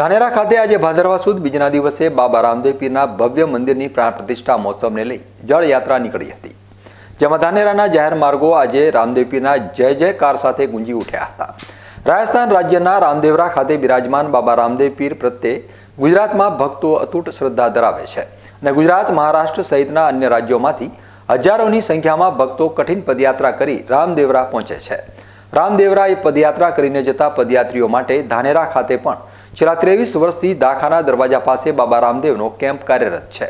ધાનેરા ખાતે આજે ભાદરવા સુદ બીજના દિવસે બાબા રામદેવ પીરના ભવ્ય મંદિરની પ્રાણ પ્રતિષ્ઠા મહોત્સવને લઈ જળયાત્રા નીકળી હતી, જેમાં ધાનેરાના જાહેર માર્ગો આજે રામદેવ પીરના જય જયકાર સાથે ગુંજી ઉઠ્યા હતા. રાજસ્થાન રાજ્યના રામદેવરા ખાતે બિરાજમાન બાબા રામદેવ પીર પ્રત્યે ગુજરાતમાં ભક્તો અતૂટ શ્રદ્ધા ધરાવે છે અને ગુજરાત, મહારાષ્ટ્ર સહિતના અન્ય રાજ્યોમાંથી હજારોની સંખ્યામાં ભક્તો કઠિન પદયાત્રા કરી રામદેવરા પહોંચે છે. રામદેવરા એ પદયાત્રા કરીને જતા પદયાત્રીઓ માટે ધાનેરા ખાતે પણ છેલ્લા ત્રેવીસ વર્ષથી દાખાના દરવાજા પાસે બાબા રામદેવનો કેમ્પ કાર્યરત છે.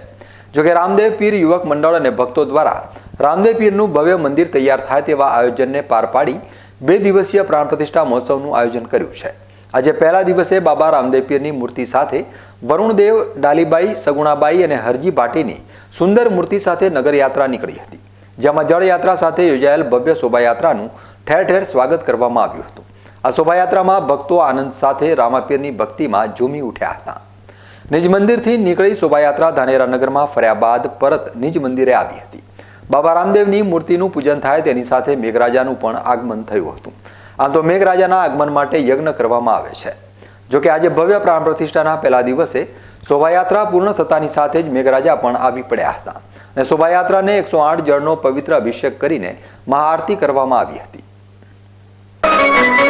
જોકે રામદેવ પીર યુવક મંડળ અને ભક્તો દ્વારા રામદેવ પીરનું ભવ્ય મંદિર તૈયાર થાય તેવા આયોજનને પાર પાડી બે દિવસીય પ્રાણ પ્રતિષ્ઠા મહોત્સવનું આયોજન કર્યું છે. આજે પહેલા દિવસે બાબા રામદેવ પીરની મૂર્તિ સાથે વરુણદેવ, ડાલીબાઈ, સગુણાબાઈ અને હરજી ભાટીની સુંદર મૂર્તિ સાથે નગરયાત્રા નીકળી હતી. જેમાં જળયાત્રા સાથે યોજાયેલ ભવ્ય શોભાયાત્રાનું ઠેર ઠેર સ્વાગત કરવામાં આવ્યું હતું. આ શોભાયાત્રામાં ભક્તો આનંદ સાથે રામાપીરની ભક્તિમાં ઝૂમી ઉઠ્યા હતા. નિજ મંદિરથી નીકળી શોભાયાત્રા ધાનેરા નગરમાં ફર્યા બાદ પરત નિજ મંદિરે આવી હતી. બાબા રામદેવની મૂર્તિનું પૂજન થાય તેની સાથે મેઘરાજાનું પણ આગમન થયું હતું. આમ તો મેઘરાજાના આગમન માટે યજ્ઞ કરવામાં આવે છે. જોકે આજે ભવ્ય પ્રાણ પ્રતિષ્ઠાના પહેલા દિવસે શોભાયાત્રા પૂર્ણ થતાની સાથે જ મેઘરાજા પણ આવી પડ્યા હતા. અને શોભાયાત્રાને એકસો આઠ જળનો પવિત્ર અભિષેક કરીને મહાઆરતી કરવામાં આવી હતી.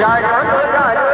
जागो जागो